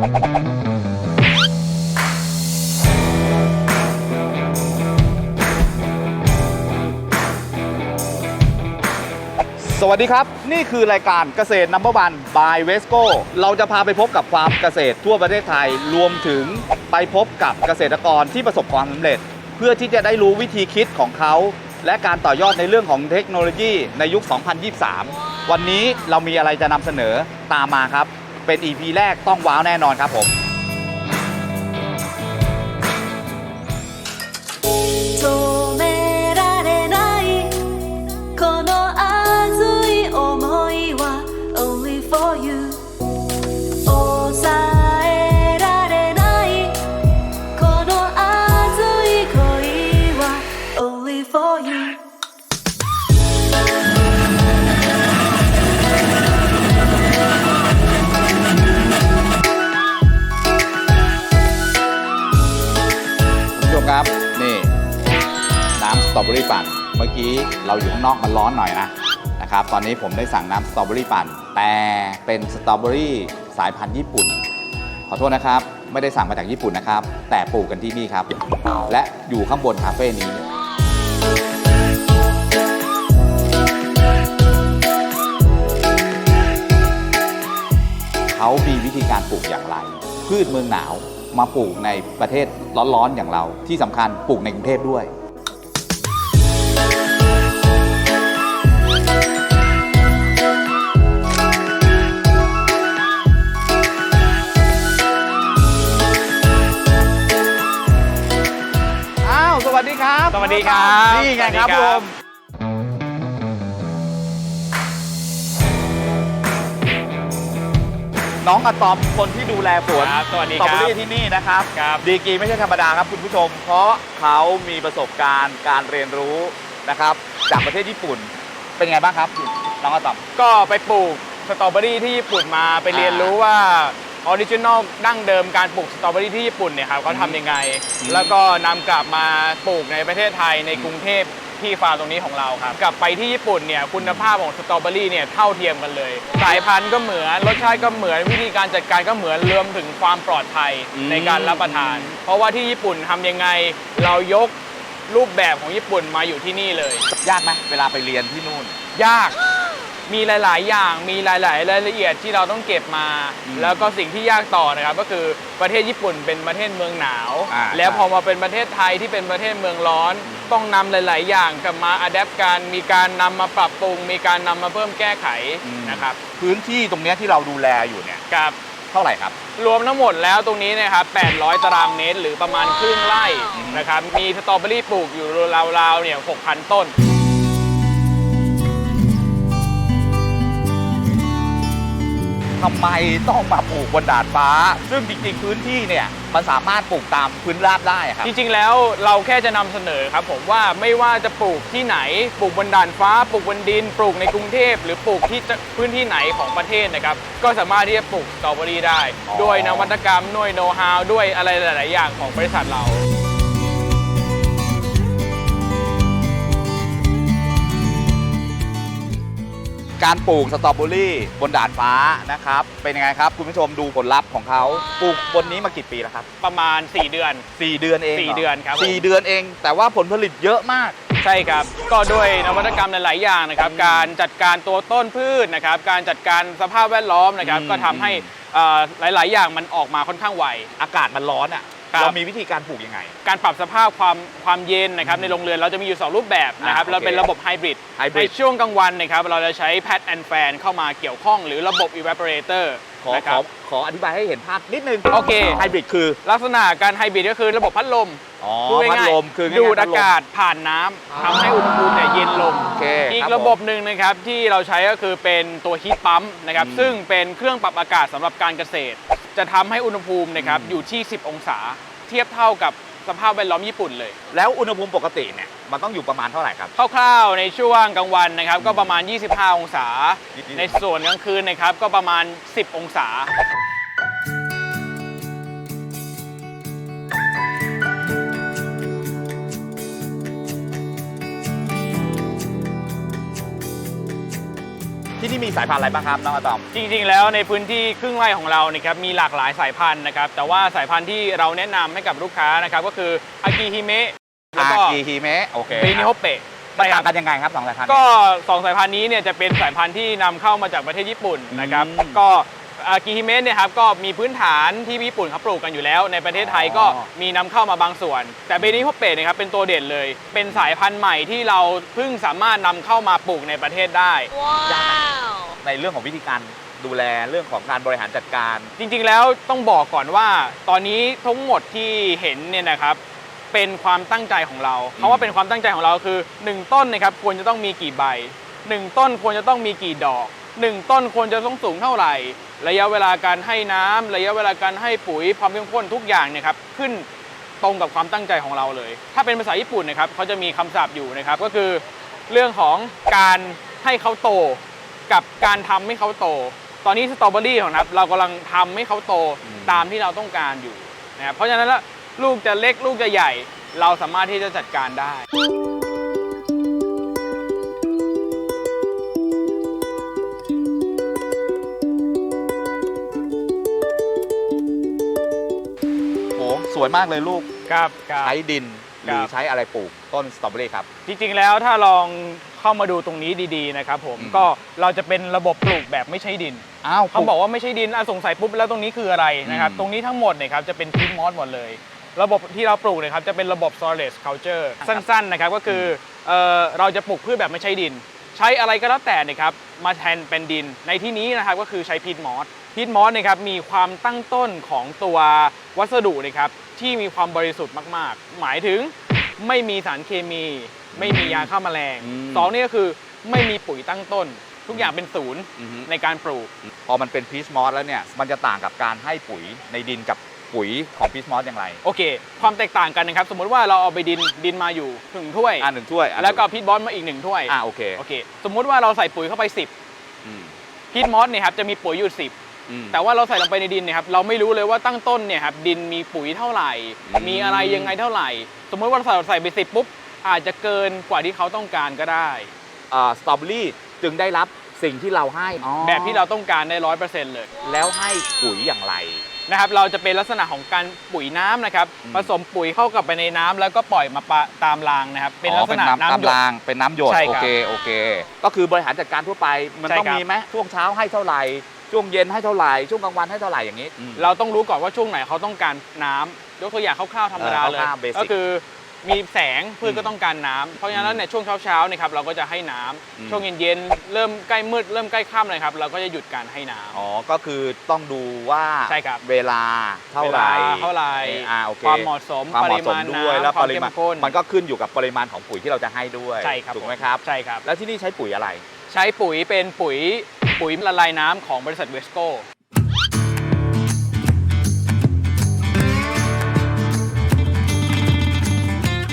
สวัสดีครับ นี่คือรายการเกษตรนัมเบอร์วันบายเวสโกเราจะพาไปพบกับฟามเกษตรทั่วประเทศไทยรวมถึงไปพบกับเกษตรกรที่ประสบความสำเร็จ เพื่อที่จะได้รู้วิธีคิดของเขา และการต่อยอดในเรื่องของเทคโนโลยีในยุค 2023 วันนี้เรามีอะไรจะนำเสนอตามมาครับ เป็น EP แรกต้องว้าวแน่นอนครับผม อเบอรี่ปั่น เมื่อกี้เราอยู่ข้างนอกมันร้อนหน่อยนะนะครับ ตอนนี้ผมได้สั่งน้ำสตรอเบอรี่ปั่น แต่เป็นสตรอเบอรี่สายพันธุ์ญี่ปุ่น ขอโทษนะครับ ไม่ได้สั่งมาจากญี่ปุ่นนะครับ แต่ปลูกกันที่นี่ครับ และอยู่ข้างบนคาเฟ่นี้เขามีวิธีการปลูกอย่างไร พืชเมืองหนาวมาปลูกในประเทศร้อนๆอย่างเรา ที่สำคัญปลูกในกรุงเทพด้วย ดีครับสวัสดีครับนี่ไงครับสวัสดีผครับมน้องอะตอมคนที่ดูแลสวนครับสวัสดีสตรอคเบอรับรี่ที่นี่นะครับครับดีกรีไม่ใช่ธรรมดาครับคุณผู้ชม เพราะเขามีประสบการณ์การเรียนรู้นะครับ จากประเทศญี่ปุ่นเป็นไงบ้างครับ น้องอะตอมก็ไปปลูกสตรอเบอรี่ที่ญี่ปุ่นมาไปอ่าเรียนรู้ว่า ออริจินอลดั้งเดิมการปลูกสตรอเบอรี่ที่ญี่ปุ่นเนี่ยครับเขาทำยังไงอืมแล้วก็นำกลับมาปลูกในประเทศไทยในกรุงเทพที่ฟาร์มตรงนี้ของเราครับ กลับไปที่ญี่ปุ่นเนี่ยคุณภาพของสตรอเบอรี่เนี่ยเท่าเทียมกันเลย สายพันธุ์ก็เหมือนรสชาติก็เหมือนวิธีการจัดการก็เหมือนรวมถึงความปลอดภัยอืมในการรับประทาน เพราะว่าที่ญี่ปุ่นทำยังไงเรายกรูปแบบของญี่ปุ่นมาอยู่ที่นี่เลย ยากไหมเวลาไปเรียนที่นู่น ยาก มีหลาย ๆ อย่าง มีหลาย ๆ รายละเอียดที่เราต้องเก็บมาอืมแล้วก็สิ่งที่ยากต่อนะครับ ก็คือประเทศญี่ปุ่นเป็นประเทศเมืองหนาว อ่าแล้วใช่พอมาเป็นประเทศไทยที่เป็นประเทศเมืองร้อน ต้องนำหลาย ๆ อย่างกลับมาอัดแอปกัน มีการนำมาปรับปรุง มีการนำมาเพิ่มแก้ไขนะครับพื้นที่ตรงเนี้ยที่เราดูแลอยู่เนี่ยกับ เท่าไหร่ครับ รวมทั้งหมดแล้วตรงนี้นะครับ 800 ตารางเมตร หรือประมาณครึ่งไร่อืมนะครับ มีสตรอเบอรี่ปลูกอยู่ราวๆ เนี่ย 6,000 ต้น ทำไมต้องมาปลูกบนดาดฟ้า ซึ่งจริงๆพื้นที่เนี่ยมันสามารถปลูกตามพื้นราบได้ครับจริงๆแล้วเราแค่จะนำเสนอครับผมว่าไม่ว่าจะปลูกที่ไหน ปลูกบนดานฟ้า ปลูกบนดิน ปลูกในกรุงเทพหรือปลูกที่พื้นที่ไหนของประเทศนะครับก็สามารถที่จะปลูกสตรอเบอรี่ได้ ด้วยนวัตกรรมด้วยโน้ตฮาวด้วยอะไรหลาย ๆ อย่างของบริษัทเรา การปลูกสตรอเบอรี่บนดาดฟ้านะครับ เป็นยังไงครับ คุณผู้ชมดูผลลัพธ์ของเขาปลูกบนนี้มากี่ปีแล้วครับ ประมาณ 4 เดือน 4 เดือนเองหรสี่เดือนครับผม สี่เดือนเอง แต่ว่าผลผลิตเยอะมาก ใช่ครับ ก็ด้วยนวัตกรรมหลาย ๆ อย่างนะครับ การจัดการตัวต้นพืชนะครับ การจัดการสภาพแวดล้อมนะครับอืมก็ทำให้เอ่อหลาย ๆ อย่างมันออกมาค่อนข้างไว อากาศมันร้อนอะ ครับ เรามีวิธีการปลูกยังไง การปรับสภาพความความเย็นนะครับในโรงเรือนเราจะมีอยู่ 2 รูปแบบนะครับ อ่าเราเป็นโอเคระบบไฮบริด Hybrid ในช่วงกลางวันนะครับเราจะใช้แพดแอนแฟนเข้ามาเกี่ยวข้องหรือระบบ evaporator ขอนะขครัอบขออธิบายให้เห็นภาพนิดนึงโอเค ไฮบริดคือลักษณะการไฮบริดก็คือระบบพัดลมอ๋อพูดพัดง่ายลมคือๆดูดพัอากาศผ่านน้ำทำให้อุณหภูมิเนี่ยเย็นลง โอเคอีกคระบบหนึ่งนะครับที่เราใช้ก็คือเป็นตัวฮีทปั๊มนะครับอืม ซึ่งเป็นเครื่องปรับอากาศสำหรับการเกษตร จะทำให้อุณหภูมินะครับอืมอยู่ที่ 10 องศา เทียบเท่ากับ สภาพแวดล้อมญี่ปุ่นเลย แล้วอุณหภูมิปกติเนี่ยมันต้องอยู่ประมาณเท่าไหร่ครับ คร่าวๆในช่วงกลางวันนะครับก็ประมาณ 25 องศายี่สิบในส่วนกลางคืนนะครับก็ประมาณ 10 องศา ที่นี่มีสายพันธุ์อะไรบ้างครับน้องอะตอม จริงๆ แล้วในพื้นที่ครึ่งไร่ของเรานะครับมีหลากหลายสายพันธุ์นะครับแต่ว่าสายพันธุ์ที่เราแนะนำให้กับลูกค้านะครับก็คืออากิฮิเมะแล้วอาก็กีฮิเมะโอเคเบนิโฮเปะมันต่างกันยังไงครับสองสายพันธุ์ ก็สองสายพันธุ์นี้เนี่ยจะเป็นสายพันธุ์ที่นำเข้ามาจากประเทศญี่ปุ่นนะครับอืม ก็อา กิฮิเมะเนี่ยครับก็มีพื้นฐานที่ญี่ปุ่นเขาปลูกกันอยู่แล้ว ในประเทศไทยก็อ๋อมีนำเข้ามาบางส่วน แต่เบนิโฮเปะเนี่ยครับเป็นตัวเด่นเลย เป็นสายพันธุ์ใหม่ที่เราเพิ่งสามารถนำเข้ามาปลูกในประเทศได้ ในเรื่องของวิธีการดูแลเรื่องของการบริหารจัดการ จริงๆแล้วต้องบอกก่อนว่า ตอนนี้ทั้งหมดที่เห็นเนี่ยนะครับเป็นความตั้งใจของเราเพราะว่าเป็นความตั้งใจของเราคือ 1 ต้นนะครับควรจะต้องมีกี่ใบ 1 ต้นควรจะต้องมีกี่ดอก 1 ต้นควรจะต้องสูงเท่าไหร่ ระยะเวลาการให้น้ำระยะเวลาการให้ปุ๋ยความเข้มข้นทุกอย่างเนี่ยครับขึ้นตรงกับความตั้งใจของเราเลย ถ้าเป็นภาษาญี่ปุ่นนะครับเขาจะมีคำศัพท์อยู่นะครับก็คือเรื่องของการให้เขาโตกับการทำให้เขาโต ตอนนี้สตรอเบอรี่ของนะครับเรากำลังทำให้เขาโตตามที่เราต้องการอยู่นะครับเพราะฉะนั้นแล้วลูกจะเล็กลูกจะใหญ่ เราสามารถที่จะจัดการได้ วยมากเลยลูกครับครับ ใช้ดินหรือครับ ใช้อะไรปลูกต้นสตรอเบอรี่ครับ จริงๆแล้วถ้าลองเข้ามาดูตรงนี้ดีๆนะครับผมอืม ก็เราจะเป็นระบบปลูกแบบไม่ใช่ดิน อ้าวเขาบอกว่าไม่ใช่ดินอะสงสัยปุ๊บแล้วตรงนี้คืออะไรนะครับ อืม ตรงนี้ทั้งหมดเนี่ยครับจะเป็นพีทมอสหมดเลย ระบบที่เราปลูกเนะครับจะเป็นระบบ solid culture สั้นๆนะครับก็คือเอ่อเราจะปลูกพืชแบบไม่ใช่ดิน ใช้อะไรก็แล้วแต่เนะครับมาแทนเป็นดิน ในที่นี้นะครับก็คือใช้พีทมอสพีทมอสนะครับมีความตั้งต้นของตัววัสดุนะครับ ที่มีความบริสุทธิ์มาก ๆ หมายถึงไม่มีสารเคมี ไม่มียาฆ่าแมลงอืม สองนี่ก็คือไม่มีปุ๋ยตั้งต้น ทุกอย่างเป็นศูนย์อือฮึในการปลูก พอมันเป็นพีชมอสแล้วเนี่ย มันจะต่างกับการให้ปุ๋ยในดินกับปุ๋ยของพีชมอสอย่างไร โอเค ความแตกต่างกันนะครับ สมมุติว่าเราเอาไปดินดินมาอยู่ถึงถ้วย อ่าหนึ่งถ้วยอะแล้วก็พีทบอสมาอีกหนึ่งถ้วยอ่าโอเคโอเค สมมุติว่าเราใส่ปุ๋ยเข้าไปอืม10พีทมอสเนี่ยครับจะมีปุ๋ยอยู่อืม10 แต่ว่าเราใส่ลงไปในดินเนี่ยครับเราไม่รู้เลยว่าตั้งต้นเนี่ยครับดินมีปุ๋ยเท่าไหร่อืมมีอะไรยังไงเท่าไหร่ สมมติว่าเราใส่ใส่ไป10ปุ๊บอาจจะเกินกว่าที่เขาต้องการก็ได้อ่าสตรอเบอรี่จึงได้รับสิ่งที่เราให้อ๋อแบบที่เราต้องการได้ร้อยเปอร์เซ็นต์เลย แล้วให้ปุ๋ยอย่างไรนะครับ เราจะเป็นลักษณะของการปุ๋ยน้ำนะครับอืมผสมปุ๋ยเข้ากับไปในน้ำแล้วก็ปล่อยมาปะตามรางนะครับ เป็นลักษณะอ๋อน้ำหยตามดรางเป็นน้ำหยดใช่โอครับเคโอเค ก็คือบริหารจัดการทั่วไปมันใช่ต้องครับมีไหมช่วงเช้าให้เท่าไหร่ ช่วงเย็นให้เท่าไหร่ช่วงกลางวันให้เท่าไหร่อย่างนี้อืมเราต้องรู้ก่อนว่าช่วงไหนเขาต้องการน้ำยกตัวอย่างคร่าวๆธรรมดาเออเลยคร่าวๆ basic ก็คือมีแสงพืชอืมก็ต้องการน้ำเพราะฉะนั้นแล้วเนี่ยช่วงเช้าๆเนะครับเราก็จะให้น้ำอืม ช่วงเย็นๆเริ่มใกล้มืดเริ่มใกล้ค่ำเลยครับเราก็จะหยุดการให้น้ำ อ๋อ ก็คือต้องดูว่าใช่ครับ เวลาเท่าไหร่วลเท่าไหร่อ่าโอเคความเหมาะสมความปเหมาะริสมมาณด้วยน้ำแล้วควาปมริเข้มาณมข้น มันก็ขึ้นอยู่กับปริมาณของปุ๋ยที่เราจะให้ด้วยใช่ครับถูกไหมครับ ใช่ครับ แล้วที่นี่ใช้ปุ๋ยอะไร ใช้ปุ๋ยเป็นปุ๋ย ปุ๋ยละลายน้ำของบริษัทเวสโก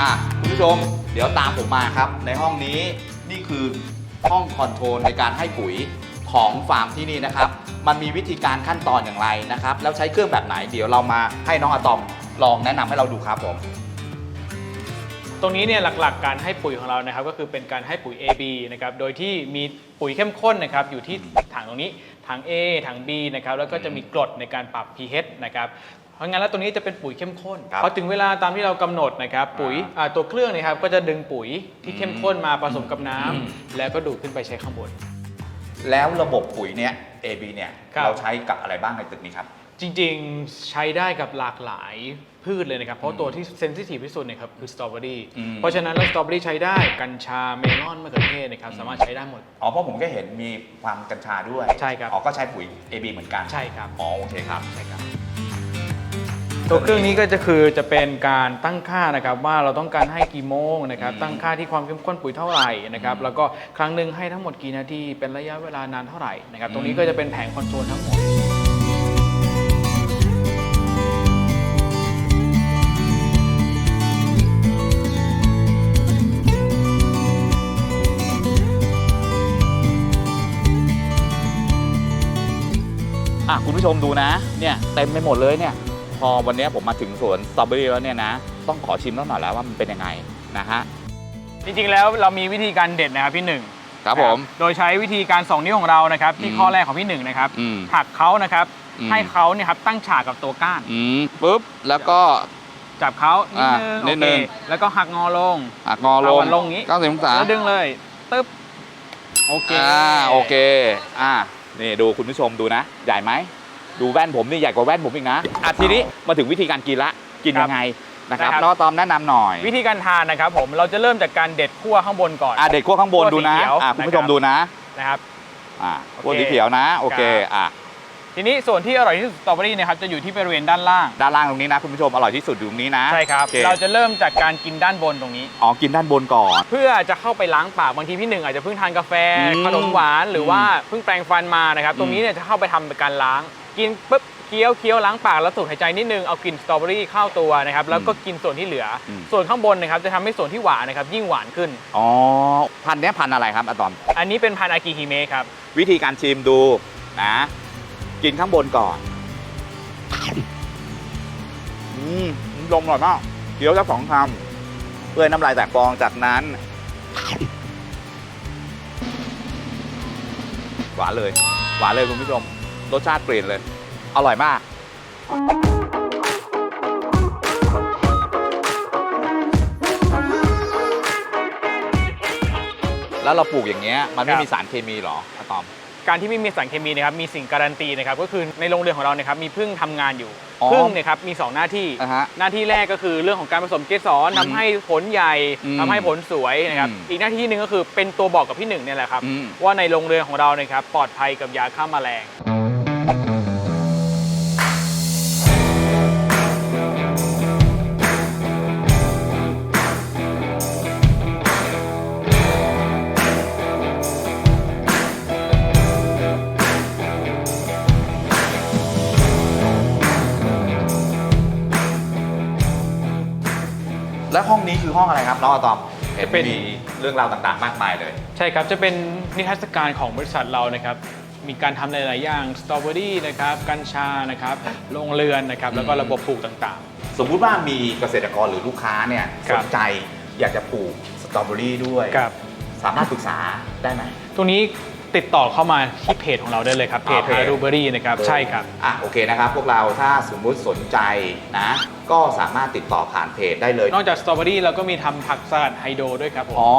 อะคุณผู้ชม เดี๋ยวตามผมมาครับ ในห้องนี้นี่คือห้องคอนโทรลในการให้ปุ๋ยของฟาร์มที่นี่นะครับ มันมีวิธีการขั้นตอนอย่างไรนะครับ แล้วใช้เครื่องแบบไหน เดี๋ยวเรามาให้น้องอะตอมลองแนะนำให้เราดูครับผม ตรงนี้เนี่ยหลักๆ การให้ปุ๋ยของเรานะครับก็คือเป็นการให้ปุ๋ย AB นะครับโดยที่มีปุ๋ยเข้มข้นนะครับอยู่ที่ถังตรงนี้ถัง A ถัง B นะครับแล้วก็จะมีกรดในการปรับ pH นะครับเพราะงั้นแล้วตรงนี้จะเป็นปุ๋ยเข้มข้นครับพอถึงเวลาตามที่เรากำหนดนะครับปุ๋ยอ่าตัวเครื่องเนะครับก็จะดึงปุ๋ยที่เข้มข้นมาผสมกับน้ำอืมแล้วก็ดูดขึ้นไปใช้ข้างบน แล้วระบบปุ๋ยเนี่ย AB เนี่ยครับ เราใช้กับอะไรบ้างในตึกนี้ครับ จริงๆใช้ได้กับหลากหลาย พืชเลยนะครับ เพราะตัวที่เซนซิทีฟที่สุดเนี่ยครับคือสตรอเบอรี่อืม เพราะฉะนั้นแล้วสตรอเบอรี่ใช้ได้กัญชาเมลอนมะเขือเทศนะครับสามารถใช้ได้หมด อ๋อเพราะผมก็เห็นมีความกัญชาด้วยใช่ครับ อ๋อก็ใช้ปุ๋ย AB เหมือนกันใช่ครับ อ๋อโอเคครับ ใช่ครับ ตัวเครื่องนี้ก็จะคือจะเป็นการตั้งค่านะครับว่าเราต้องการให้กี่โมงนะครับอืมตั้งค่าที่ความเข้มข้นปุ๋ยเท่าไหร่นะครับอืมแล้วก็ครั้งหนึ่งให้ทั้งหมดกี่นาทีเป็นระยะเวลานานเท่าไหร่นะครับตรงนี้ก็จะเป็นแผงคอนโทรลทั้งหมด อะคุณผู้ชมดูนะ เนี่ยเต็มไปหมดเลยเนี่ย พอวันนี้ผมมาถึงสวนสตรอเบอรี่แล้วเนี่ยนะ ต้องขอชิมแล้วหน่อยแล้วว่ามันเป็นยังไงนะฮะ จริงๆแล้วเรามีวิธีการเด็ดนะครับพี่หนึ่งครับผมโดยใช้วิธีการสองนิ้วของเรานะครับที่อืมข้อแรกของพี่หนึ่งนะครับอืม หักเขานะครับ อืม ให้เขาเนี่ยครับตั้งฉากกับตัวก้าน อืมปุ๊บแล้วก็ จับเขานิดอ่านึงนิโอดเคนึงแล้วก็หักงอลงหักงอลเอางมันลงอย่างงี้ เก้าสิบองศาแล้วดึงเลยตึ๊บโอเคอ่าโอเคอ่า นี่ดูคุณผู้ชมดูนะ ใหญ่ไหม ดูแว่นผมนี่ใหญ่กว่าแว่นผมอีกนะอะทีนี้มาถึงวิธีการกินละ กินยังไงนะครับนะครับ น้องตอมแนะนำหน่อยวิธีการทานนะครับผมเราจะเริ่มจากการเด็ดขั้วข้างบนก่อน อะเด็ดขั้วข้างบนขั้วดูนะสีเขียวอะคุณผู้ชมนะครับ ดูนะนะครับ อะโอเคขั้วสีเขียวนะ โอเคครับอะ ทีนี้ส่วนที่อร่อยที่สุดสตรอเบอรี่นะครับจะอยู่ที่บริเวณด้านล่าง ด้านล่างตรงนี้นะคุณผู้ชมอร่อยที่สุดอยู่ตรงนี้นะใช่ครับ โอเคเราจะเริ่มจากการกินด้านบนตรงนี้ อ๋อกินด้านบนก่อน เพื่อจะเข้าไปล้างปากบางทีพี่หนึ่งอาจจะเพิ่งทานกาแฟอืมขนมหวานหรือว่าเพิ่งแปรงฟันมานะครับอืมตรงนี้เนี่ยจะเข้าไปทำเป็นการล้าง กินปุ๊บเคี้ยวเคี้ยวล้างปากแล้วสูดหายใจนิดนึงเอากลิ่นสตรอเบอรี่เข้าตัวนะครับแล้วก็กินส่วนที่เหลืออม ส่วนข้างบนนะครับจะทำให้ส่วนที่หวานนะครับยิ่งหวานขึ้น อ๋อพันธุ์เนี้ยพันธุ์อะไรครับอะตอม อันนี้เป็นพันธุ์อากิฮิเมะครับ วิธีการชิมดูนะ กินข้างบนก่อน อืมลมหน่อยมากเคี้ยวสักสองคำเพื่อให้น้ำลายแตกฟองจากนั้น หวานเลย หวานเลยคุณผู้ชม รสชาติเปลี่ยนเลย อร่อยมากแล้วเราปลูกอย่างเงี้ยมันไม่ครับมีสารเคมีเหรออะตอม การที่ไม่มีสารเคมีนะครับมีสิ่งการันตีนะครับก็คือในโรงเรือนของเราเนี่ยครับมีพึ่งทำงานอยู่อ๋อพึ่งเนี่ยครับมีสองหน้าที่อ่าฮะหน้าที่แรกก็คือเรื่องของการผสมเกสรทำให้ผลใหญ่อืมทำให้ผลสวยนะครับอืมอีกหน้าที่หนึ่งก็คือเป็นตัวบอกกับพี่หนึ่งเนี่ยแหละครับอืม ว่าในโรงเรือนของเราเนี่ยครับปลอดภัยกับยาฆ่าแมลง นี้คือห้องอะไรครับน้องอะตอมเห็นเป็น มีเรื่องราวต่างๆ มากมายเลย ใช่ครับ จะเป็นนิทรรศการของบริษัทเรานะครับ มีการทำหลาย ๆ อย่าง สตรอเบอรี่นะครับ กัญชา นะครับ โรงเรือนนะครับ แล้วก็ระบบปลูกต่าง สมมุติว่ามีเกษตรกรหรือลูกค้าเนี่ยครัสบนใจอยากจะปลูกสตรอเบอรี่ด้วย ๆ ครับ สามารถปรึกษาได้ไหม ตรงนี้ ติดต่อเข้ามาที่เพจของเราได้เลยครับเพจอ่าเพจ ฮารูเบอรี่นะครับใช่ครับ อะโอเคนะครับ พวกเราถ้าสมมุติสนใจนะ ก็สามารถติดต่อผ่านเพจได้เลย นอกจากสตรอเบอรี่เราก็มีทำผักสลัดไฮโดรด้วยครับผมอ๋อ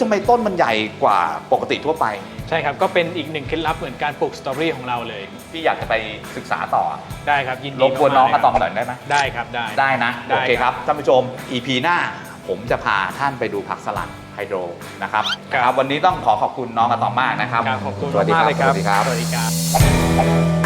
ทำไมต้นมันใหญ่กว่าปกติทั่วไป ใช่ครับก็เป็นอีกหนึ่งเคล็ดลับเหมือนการปลูกสตรอเบอรี่ของเราเลยพี่อยากจะไปศึกษาต่อได้ครับยินดีรบกวนน้องมากๆอะตอมเลยหน่อยได้ไหม ได้ครับได้ ได้นะ ได้โอเคครับ ท่านผู้ชม EP หน้า ผมจะพาท่านไปดูผักสลัด ไฮโดรนะครับครับนะครับ วันนี้ต้องขอขอบคุณน้องอะตอมมากนะครับ ครับขอบคุณสวัสดีมากๆเลยครับสวัสดีครับ สวัสดีครับ